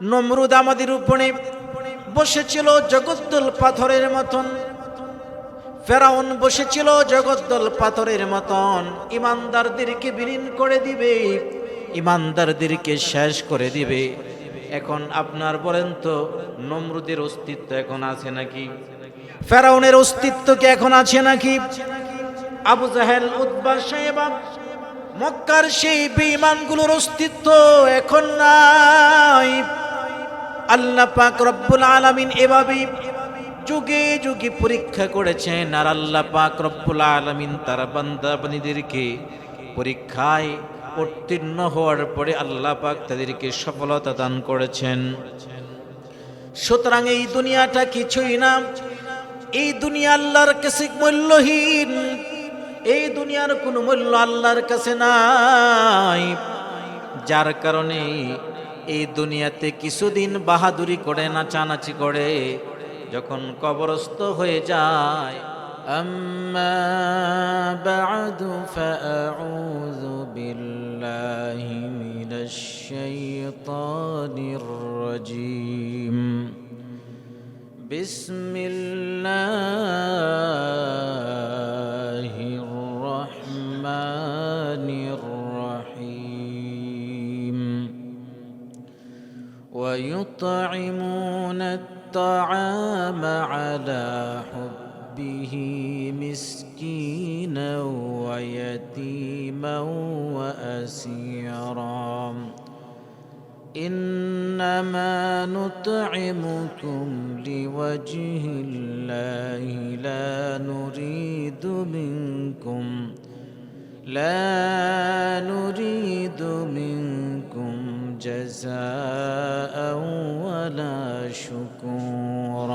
নমরুদ আমাদের উপরে বসেছিল জগদ্দল পাথরের মতন। ফেরাউন বসেছিল জগদ্দল পাথরের মতন। ইমানদারদেরকে বিলীন করে দিবে, ইমানদারদেরকে শেষ করে দিবে। এখন আপনার বলেন তো, নমরুদের অস্তিত্ব এখন আছে নাকি? ফেরাউনের অস্তিত্ব কি এখন আছে নাকি? আবু জাহেল সাহেবা, মক্কার সেই বেঈমানগুলোর অস্তিত্ব এখন নাই। আল্লাহ পাক রব্বুল আলামিন এভাবেই যুগে যুগে পরীক্ষা করেছেন, আর আল্লাহ পাক রব্বুল আলামিন তার বান্দাবানীদেরকে পরীক্ষায় উত্তীর্ণ হওয়ার পরে আল্লাহ পাক তাদেরকে সফলতা দান করেছেন। সুতরাং এই দুনিয়াটা কিছুই না, এই দুনিয়া আল্লাহর কাছে মূল্যহীন, এই দুনিয়ার কোনো মূল্য আল্লাহর কাছে নাই, যার কারণে এই দুনিয়াতে কিছুদিন বাহাদুরি করে নাচানাচি করে যখন কবরস্থ হয়ে যায় أما بعد فأعوذ بالله من الشيطان الرجيم بسم إنما نطعمكم لوجه الله لا نريد منكم لا نريد منكم جزاء ولا شكورا.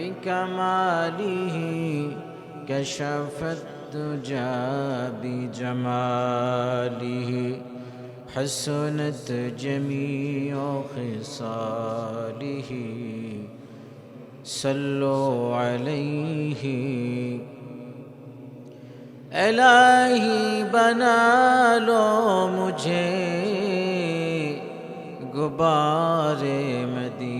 بكماله كشف الدجى بجماله حسنت جميع خصاله صلوا عليه الہی بنا لو مجھے غبار مدینہ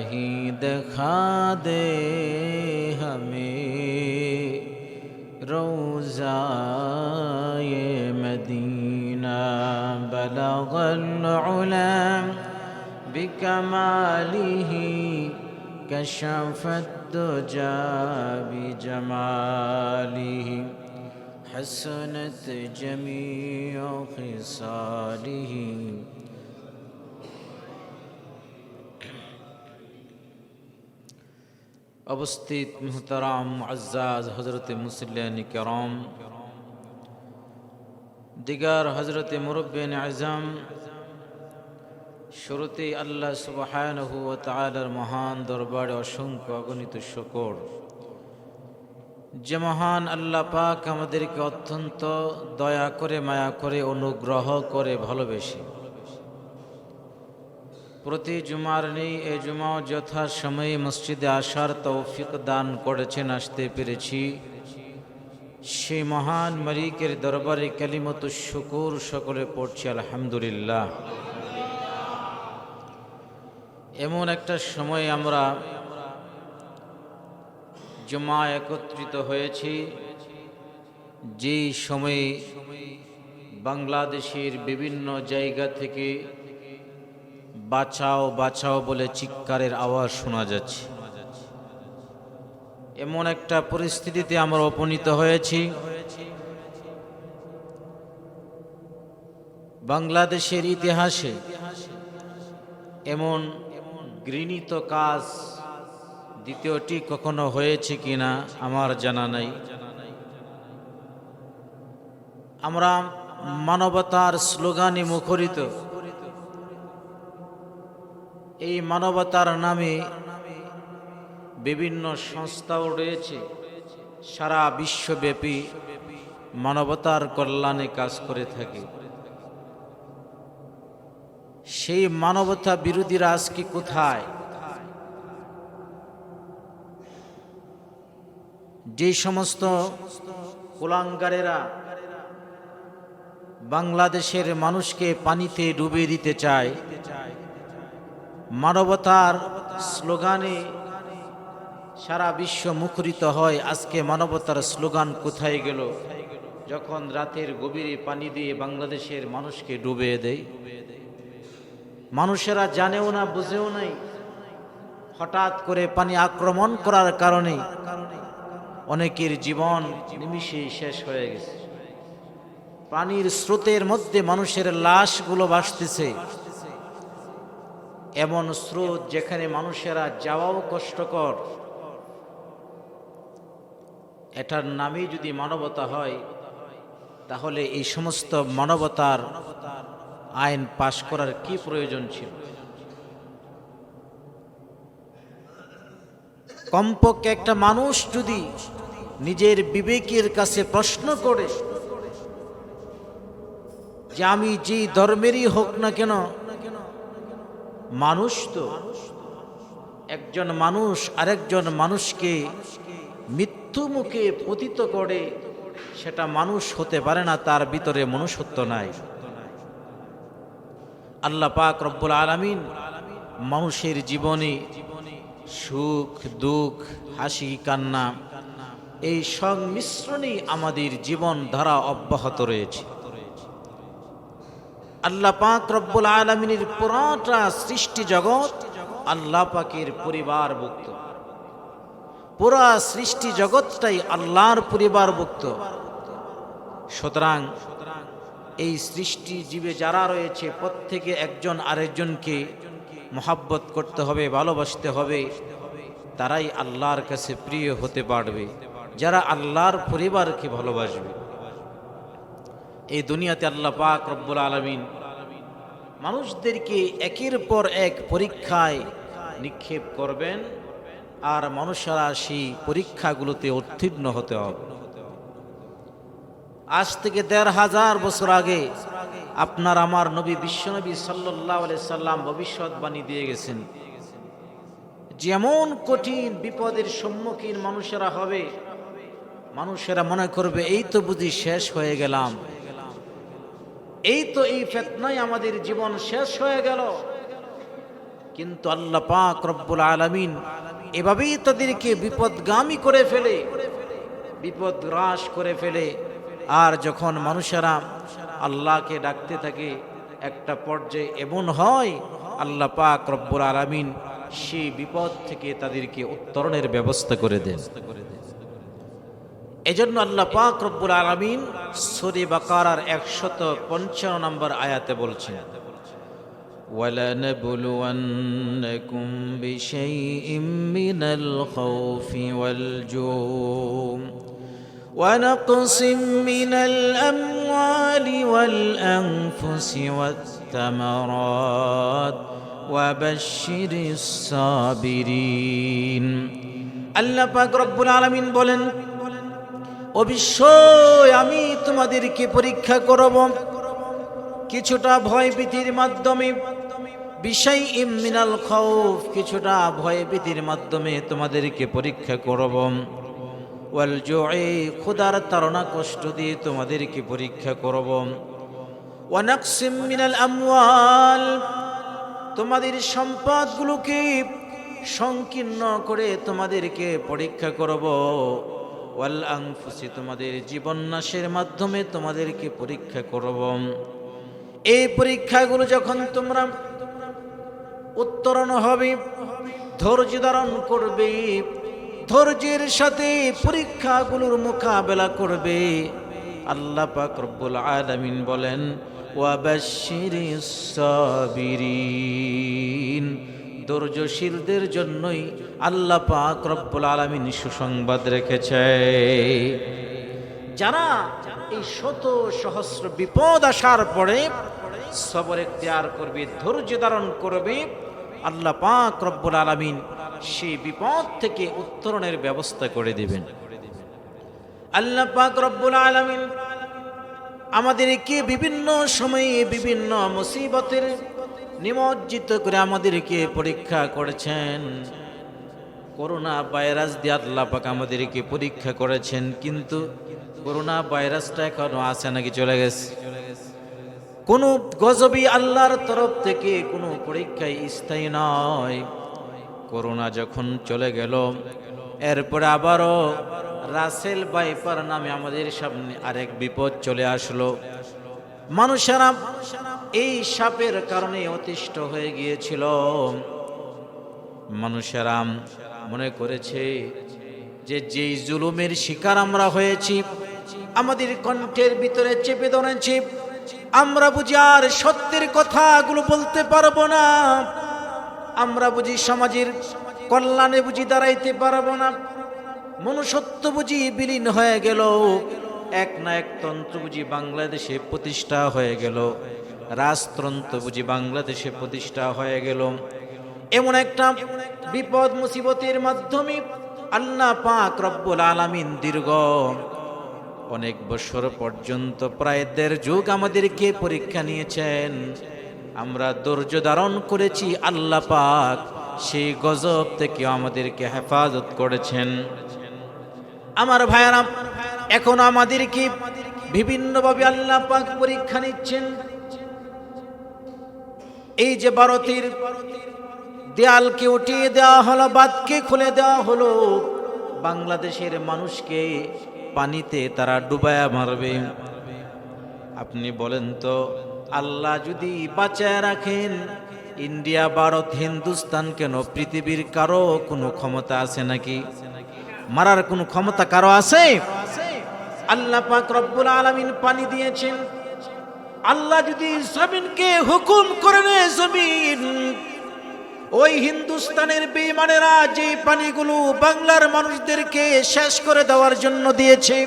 کہیں دکھا دے ہمیں روزہ یہ مدینہ بلغ العلم بکمالی کشفت دو جا بھی جمالی حسنت جمیع خصالی অবস্থিত মুহতারাম আজ্জাজ হজরত মুসল্লান করম, দিগার হজরত মুরব্বিন আজম শুরুতে আল্লাহ সুবহানাহু ওয়া তাআলার মহান দরবারে অসংখ্য অগণিত শকর। যে মহান আল্লাহ পাক আমাদেরকে অত্যন্ত দয়া করে, মায়া করে, অনুগ্রহ করে ভালোবেসে। প্রতি জুমার নেই, এ জুমাও যথা সময়ে মসজিদে আসার তৌফিক দান করেছেন, আসতে পেরেছি। সেই মহান মালিকের দরবারে কালিমত শুকুর সকলে পড়ছি, আলহামদুলিল্লাহ। এমন একটা সময় আমরা জমা একত্রিত হয়েছি, যেই সময়ে বাংলাদেশের বিভিন্ন জায়গা থেকে বাঁচাও বাঁচাও বলে চিৎকারের আওয়াজ শোনা যাচ্ছে। এমন একটা পরিস্থিতিতে আমরা উপনীত হয়েছি। বাংলাদেশের ইতিহাসে এমন ঘৃণিত কাজ দ্বিতীয়টি কখনো হয়েছে কিনা আমার জানা নাই। আমরা মানবতার স্লোগানে মুখরিত। এই মানবতার নামে বিভিন্ন সংস্থাও রয়েছে সারা বিশ্বব্যাপী মানবতার কল্যাণে কাজ করে থাকে। সেই মানবতা বিরোধীরা আজকে কোথায়? যে সমস্ত কুলাঙ্গারেরা বাংলাদেশের মানুষকে পানিতে ডুবিয়ে দিতে চায় মানবতার স্লোগানে সারা বিশ্ব মুখরিত হয়। আজকে মানবতার স্লোগান কোথায় গেল? যখন রাতের গভীরে পানি দিয়ে বাংলাদেশের মানুষকে ডুবিয়ে দেয়। মানুষেরা জানেও না, বুঝেও নাই। হঠাৎ করে পানি আক্রমণ করার কারণে অনেকের জীবন নিমিষেই শেষ হয়ে গেছে। পানির স্রোতের মধ্যে মানুষের লাশগুলো ভাসতেছে। এমন স্রোত যেখানে মানুষেরা যাওয়াও কষ্টকর। এটার নামই যদি মানবতা হয়, তাহলে এই সমস্ত মানবতার আইন পাশ করার কি প্রয়োজন ছিল? কমপক্ষে একটা মানুষ যদি নিজের বিবেকের কাছে প্রশ্ন করে যে আমি যে ধর্মেরই হোক না কেন মানুষ তো। একজন মানুষ আরেকজন মানুষকে মৃত্যু মুখে পতিত করে, সেটা মানুষ হতে পারে না, তার ভিতরে মনুষ্যত্ব নাই। আল্লাহ পাক রব্বুল আলামিন মানুষের জীবনে সুখ, দুঃখ, হাসি, কান্না, এই সংমিশ্রণেই আমাদের জীবন ধারা অব্যাহত রয়েছে। আল্লাহ পাক রব্বুল আলমিনের পুরাটা সৃষ্টি জগৎ আল্লাহ পাকের পরিবারভুক্ত। পুরা সৃষ্টি জগৎটাই আল্লাহর পরিবারভুক্ত। সুতরাং এই সৃষ্টি জীবে যারা রয়েছে, প্রত্যেকে একজন আরেকজনকে মহাব্বত করতে হবে, ভালোবাসতে হবে। তারাই আল্লাহর কাছে প্রিয় হতে পারবে। যারা আল্লাহর পরিবারকে ভালোবাসবে। এই দুনিয়াতে আল্লাহ পাক রব্বুল আলমিন মানুষদেরকে একের পর এক পরীক্ষায় নিক্ষেপ করবেন আর মানুষেরা সেই পরীক্ষাগুলোতে উত্তীর্ণ হতে হবে। আজ থেকে দেড় হাজার বছর আগে আপনার আমার নবী বিশ্বনবী সাল্লাহ সাল্লাম ভবিষ্যৎবাণী দিয়ে গেছেন। যেমন কঠিন বিপদের সম্মুখীন মানুষেরা হবে, মানুষেরা মনে করবে, এই তো বুঝি শেষ হয়ে গেলাম। এই তো এই ফেতনায় আমাদের জীবন শেষ হয়ে গেল। কিন্তু আল্লাহ পাক রব্বুল আলমিন এভাবেই তাদেরকে বিপদগামী করে ফেলে, বিপদ হ্রাস করে ফেলে। আর যখন মানুষেরা আল্লাহকে ডাকতে থাকে, একটা পর্যায়ে এমন হয়, আল্লাহ পাক রব্বুল আলমিন সেই বিপদ থেকে তাদেরকে উত্তরণের ব্যবস্থা করে দেন। এজন্য আল্লাহ পাক রব্বুল আলমিন সরি বাকারার একশত পঞ্চান্ন নম্বর আয়াতে বলছেন ولنبلونكم بشيء من الخوف والجوع ونقص من الأموال والأنفس والثمرات وبشر الصابرين আল্লাহ পাক রব্বুল আলামিন বলেন অবশ্যই আমি তোমাদেরকে পরীক্ষা করব। কিছুটা ভয় ভীতির মাধ্যমে, বিষয় ইমিনাল খৌফ, কিছুটা ভয় ভীতির মাধ্যমে তোমাদেরকে পরীক্ষা করব। ওয়াল জোয়ে খুদার তারণা কষ্ট দিয়ে তোমাদেরকে পরীক্ষা করব। ওয়ানাকসিম মিনাল আমওয়াল, তোমাদের সম্পদগুলোকে সংকীর্ণ করে তোমাদেরকে পরীক্ষা করব। ওয়াল আংফুসি তোমাদের জীবন নাশের মাধ্যমে তোমাদেরকে পরীক্ষা করব। এই পরীক্ষাগুলো যখন তোমরা উত্তরণ হবে, ধৈর্য ধারণ করবে, ধৈর্যের সাথে পরীক্ষাগুলোর মোকাবেলা করবে, আল্লাহ পাক রব্বুল আলামিন বলেন ওয়াবাশশিরিস সাবিরিন। ধৈর্যশীলদের জন্যই আল্লাহ পাক রব্বুল আলামিন সুসংবাদ রেখেছে। যারা এই শত সহস্র বিপদ আসার পরে সবর এখতিয়ার করবে, ধৈর্য ধারণ করবে, আল্লাহ পাক রব্বুল আলামিন সেই বিপদ থেকে উত্তরণের ব্যবস্থা করে দিবেন। আল্লাহ পাক রব্বুল আলামিন আমাদেরকে বিভিন্ন সময়ে বিভিন্ন মুসিবতের নিমজ্জিত করে আমাদেরকে পরীক্ষা করেছেন। করোনা ভাইরাস দিয়ে আল্লাহ পাক আমাদেরকে পরীক্ষা করেছেন, কিন্তু করোনা ভাইরাসটা এখনও আছে নাকি চলে গেছে। কোনো গজবি আল্লাহর তরফ থেকে কোনো পরীক্ষায় স্থায়ী নয়। করোনা যখন চলে গেল, এরপরে আবারও রাসেল বাইপার নামে আমাদের সামনে আরেক বিপদ চলে আসলো। মানুষেরা এই সাপের কারণে অতিষ্ঠ হয়ে গিয়েছিল। মানুষেরা মনে করেছে যে যেই জুলুমের শিকার আমরা হয়েছি, আমাদের কণ্ঠের ভিতরে চেপে ধরেছি, আমরা বুঝি আর সত্যের কথাগুলো বলতে পারব না। আমরা বুঝি সমাজের কল্যাণে বুঝি দাঁড়াইতে পারব না। মনুষ্যত্ব বুঝি বিলীন হয়ে গেল। এক না এক তন্ত্র বুঝি বাংলাদেশে প্রতিষ্ঠা হয়ে গেল। রাজতন্ত্র বুঝি বাংলাদেশে প্রতিষ্ঠা হয়ে গেল। এমন একটা বিপদ মুসিবতের মাধ্যমে আল্লাহ পাক রব্বুল আলামিন দীর্ঘ অনেক বছর পর্যন্ত, প্রায় দেড় যুগ আমাদেরকে পরীক্ষা নিয়েছেন। আমরা ধৈর্য ধারণ করেছি আল্লাহ পাক সেই গজব থেকে আমাদেরকে হেফাজত করেছেন। আমার ভাইয়ারা, এখন আমাদেরকে বিভিন্নভাবে আল্লাহ পাক পরীক্ষা নিচ্ছেন। এই যে ভারতের দেয়ালকে উঠিয়ে দেওয়া হলো বাদকে খুলে দেওয়া হলো, বাংলাদেশের মানুষকে পানিতে তারা ডুবায়া মারবে। আপনি বলেন তো, আল্লাহ যদি বাঁচায় রাখেন, ইন্ডিয়া, ভারত, হিন্দুস্তান কেন? পৃথিবীর কারও কোনো ক্ষমতা আছে নাকি? মারার কোনো ক্ষমতা কারও আছে? আল্লাহ পাক রব্বুল আলামিন পানি দিয়েছেন। আল্লাহ যদি জমিনকে হুকুম করে নে জমিন, ওই হিন্দুস্তানের বেমানেরা যে পানিগুলো বাংলার মানুষদেরকে শেষ করে দেওয়ার জন্য দিয়েছে,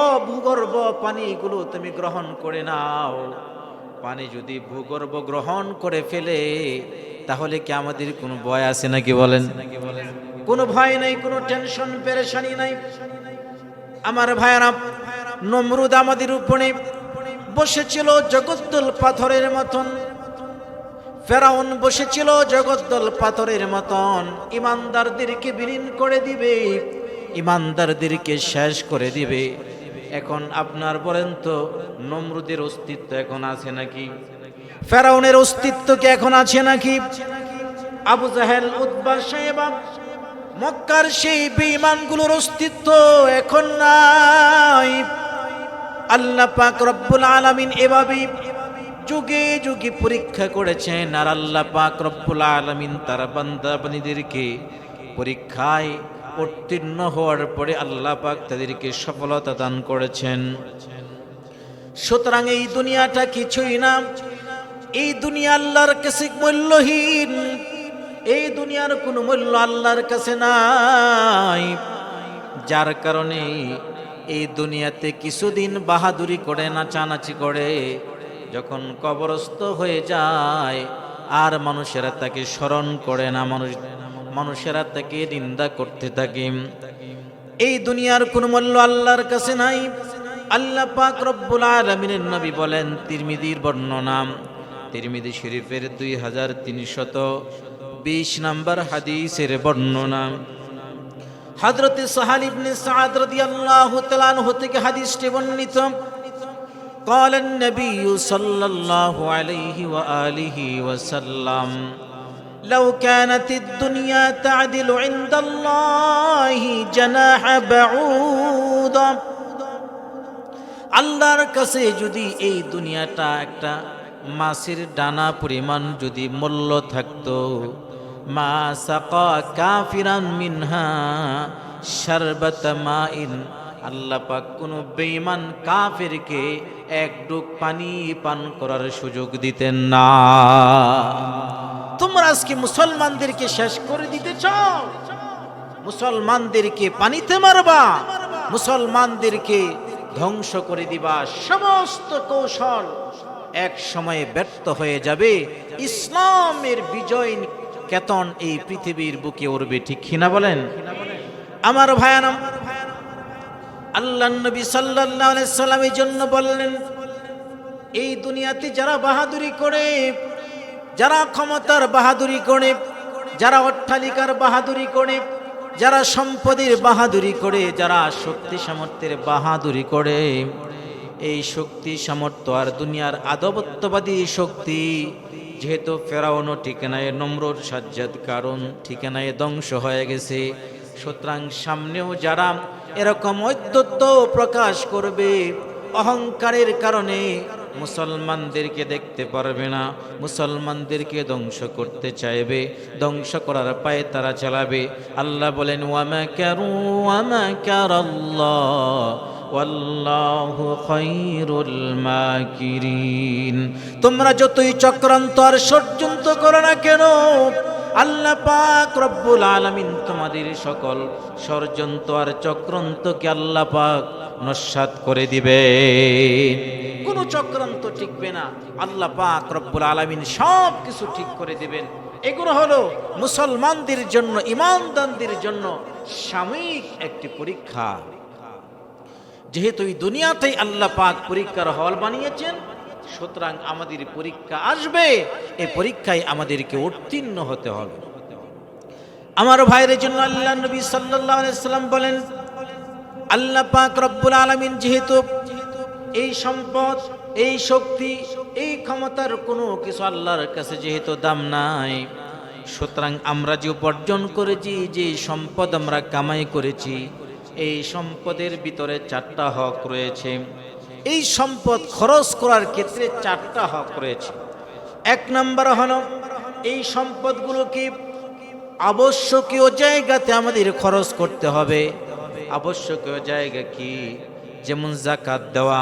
ও ভূগর্ভ পানিগুলো তুমি গ্রহণ করে নাও। পানি যদি ভূগর্ভ গ্রহণ করে ফেলে, তাহলে কি আমাদের কোনো ভয় আছে নাকি বলেন? কোনো ভয় নাই, কোনো টেনশন, পেরেশানি নাই। আমার ভাইয়ারা, নমরুদ আমাদের উপরে বসেছিল জগদ্দল পাথরের মতন। ফেরাউন বসেছিল জগদ্দল পাথরের মতন। ইমানদারদেরকে বিলীন করে দিবে, ইমানদারদেরকে শেষ করে দিবে। এখন আপনার বলেন তো, নমরুদের অস্তিত্ব এখন আছে নাকি? ফেরাউনের অস্তিত্ব কি এখন আছে নাকি? আবু জাহেল উদ্বা সাহেবা, মক্কার সেই বেঈমানগুলোর অস্তিত্ব এখন নাই। আল্লাহ পাক রব্বুল আলামিন এভাবেই যুগে যুগে পরীক্ষা করেছেন আর আল্লাহ পাক রব্বুল আলামিন তার বান্দা বান্দীদেরকে পরীক্ষায় উত্তীর্ণ হওয়ার পরে আল্লাহ পাক তাদেরকে সফলতা দান করেছেন। সুতরাং এই দুনিয়াটা কিছুই না, এই দুনিয়া আল্লাহর কাছে মূল্যহীন, এই দুনিয়ার কোনো মূল্য আল্লাহর কাছে নাই, যার কারণে এই দুনিয়াতে কিছুদিন বাহাদুরি করে, নাচানাচি করে, যখন কবরস্থ হয়ে যায়, আর মানুষেরা তাকে স্মরণ করে না, মানুষ, মানুষেরা তাকে নিন্দা করতে থাকে। এই দুনিয়ার কোনো মূল্য আল্লাহর কাছে নাই। আল্লাহ পাক রব্বুল আলমিনের নবী বলেন, তিরমিদির বর্ণনা, তিরমিদি শরীফের দুই হাজার তিনশত বিশ নম্বর হাদিসের বর্ণনা। হজরতে সাহাল ইবনে সাদ রাদিয়াল্লাহু তাআলা আনহু থেকে হাদিসটি বর্ণিত قال النبي صلى الله عليه وآله وسلم لو كانت الدنيا تعدل عند الله جناح بعوضة আল্লাহর কাছে যদি এই দুনিয়াটা একটা মাছের ডানা পরিমাণ যদি মূল্য থাকতো মা সাকা কাফিরান মিনহা শারবাত মাইন। আল্লাহ পাক কোন বেঈমান কাফেরকে এক ডুক পানি পান করার সুযোগ দিতেন না। তোমরা আজকে মুসলমানদেরকে শেষ করে দিতে চাও? মুসলমানদেরকে পানিতে মারবা, মুসলমানদেরকে ধ্বংস করে দিবা, সমস্ত কৌশল এক সময়ে ব্যর্থ হয়ে যাবে। ইসলামের বিজয় কেতন এই পৃথিবীর বুকে উঠবে ঠিক কিনা বলেন? আমার ভায়ানাম আল্লাহ নবী সাল্লাল্লাহু আলাইহি সাল্লাম এই জন্য বললেন, এই দুনিয়াতে যারা বাহাদুরি করে, যারা ক্ষমতার বাহাদুরি করে, যারা অট্টালিকার বাহাদুরি করে, যারা সম্পদের বাহাদুরি করে, যারা শক্তি সামর্থ্যের বাহাদুরি করে, এই শক্তি সামর্থ্য আর দুনিয়ার আদবত্ববাদী শক্তি যেহেতু ফেরাউনও ঠিকানায় নম্রর সাজ্জাদ কারণ ঠিকানায় ধ্বংস হয়ে গেছে। সুতরাং সামনেও যারা এরকম ঐদ্যত্ব প্রকাশ করবে, অহংকারের কারণে মুসলমানদেরকে দেখতে পারবে না, মুসলমানদেরকে ধ্বংস করতে চাইবে, ধ্বংস করার পায়ে তারা চালাবে। আল্লাহ বলেন ওয়ামা কারু ওয়ামা খায়রুল মাকিরিন তোমরা যতই চক্রান্ত আর ষড়যন্ত্র করো না কেন, আল্লাহ পাক রব্বুল আলামিন তোমাদের সকল ষড়যন্ত্র আর চক্রান্তকে আল্লাহ পাক নস্বাত করে দিবে। কোনো চক্রান্ত টিকবে না, আল্লাহ পাক রব্বুল আলামিন সব কিছু ঠিক করে দিবেন। এগুলো হলো মুসলমানদের জন্য ইমানদানদের জন্য সাময়িক একটি পরীক্ষা। যেহেতু এই দুনিয়াতেই আল্লাহ পাক পরীক্ষার হল বানিয়েছেন, সুতরাং আমাদের পরীক্ষা আসবে এই পরীক্ষায় আমাদেরকে উত্তীর্ণ হতে হবে। আমার ভাইয়ের জন্য আল্লাহ নবী সাল্লাম বলেন, আল্লাহ পাক রব্বুল আলামিন যেহেতু এই সম্পদ, এই শক্তি, এই ক্ষমতার কোনো কিছু আল্লাহর কাছে যেহেতু দাম নাই, সুতরাং আমরা যে উপার্জন করেছি, যে সম্পদ আমরা কামাই করেছি এই সম্পদের ভিতরে চারটা হক রয়েছে। এই সম্পদ খরচ করার ক্ষেত্রে চারটা হক রয়েছে। এক নম্বর হলো, এই সম্পদগুলোকে আবশ্যকীয় জায়গাতে আমাদের খরচ করতে হবে। আবশ্যকীয় জায়গা কি? যেমন জাকাত দেওয়া,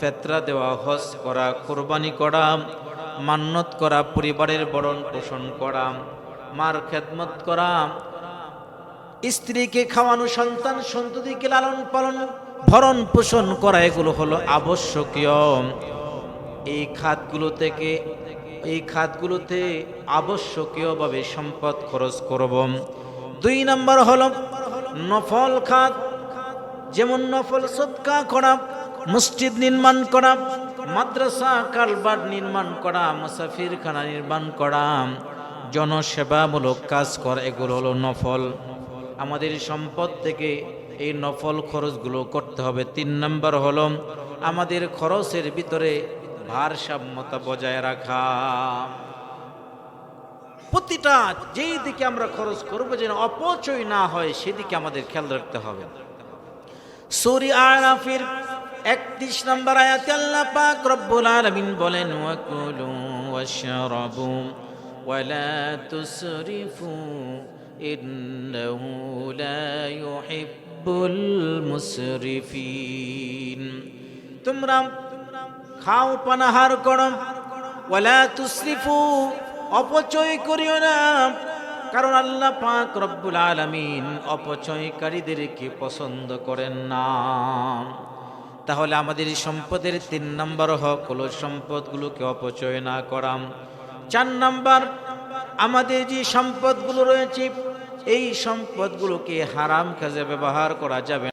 ফেতরা দেওয়া, হজ করা, কোরবানি করা, মান্নত করা, পরিবারের বরণ পোষণ করা, মার খেদমত করা স্ত্রীকে খাওয়ানো সন্তান সন্ততিকে লালন পালন, ভরণ পোষণ করা, এগুলো হলো আবশ্যকীয়। এই খাতগুলো থেকে, এই খাতগুলোতে আবশ্যকীয়ভাবে সম্পদ খরচ করব। দুই নম্বর হলো নফল খাত, যেমন নফল সৎকা করা, মসজিদ নির্মাণ করা, মাদ্রাসা কালবার নির্মাণ করা, মুসাফিরখানা নির্মাণ করা, জনসেবামূলক কাজ করা, এগুলো হলো নফল। আমাদের সম্পদ থেকে এই নফল খরচগুলো করতে হবে। তিন নম্বর হলো, আমাদের খরচের ভিতরে ভারসাম্যতা বজায় রাখা। প্রতিটা যেই দিকে আমরা খরচ করব যেন অপচয় না হয়, সেদিকে আমাদের খেয়াল রাখতে হবে। সূরা আরাফের 31 নম্বর আয়াতে আল্লাহ পাক রব্বুল আলামিন বলেন ওয়াকুলু ওয়াশরাবু ওয়ালা তুসরিফু ইন্নাহু লা ইউহিব্বুল মুসরিফিন তোমরা খাও পানাহার করো ওয়ালা তুসরিফু অপচয় করিও না। কারণ আল্লাহ পাক রব্বুল আলামিন অপচয়কারীদেরকে পছন্দ করেন না। তাহলে আমাদের সম্পদের তিন নম্বর হক হলো সম্পদগুলোকে অপচয় না করাম চার নাম্বার আমাদের যে সম্পদগুলো রয়েছে এই সম্পদগুলোকে হারাম কাজে ব্যবহার করা যাবে।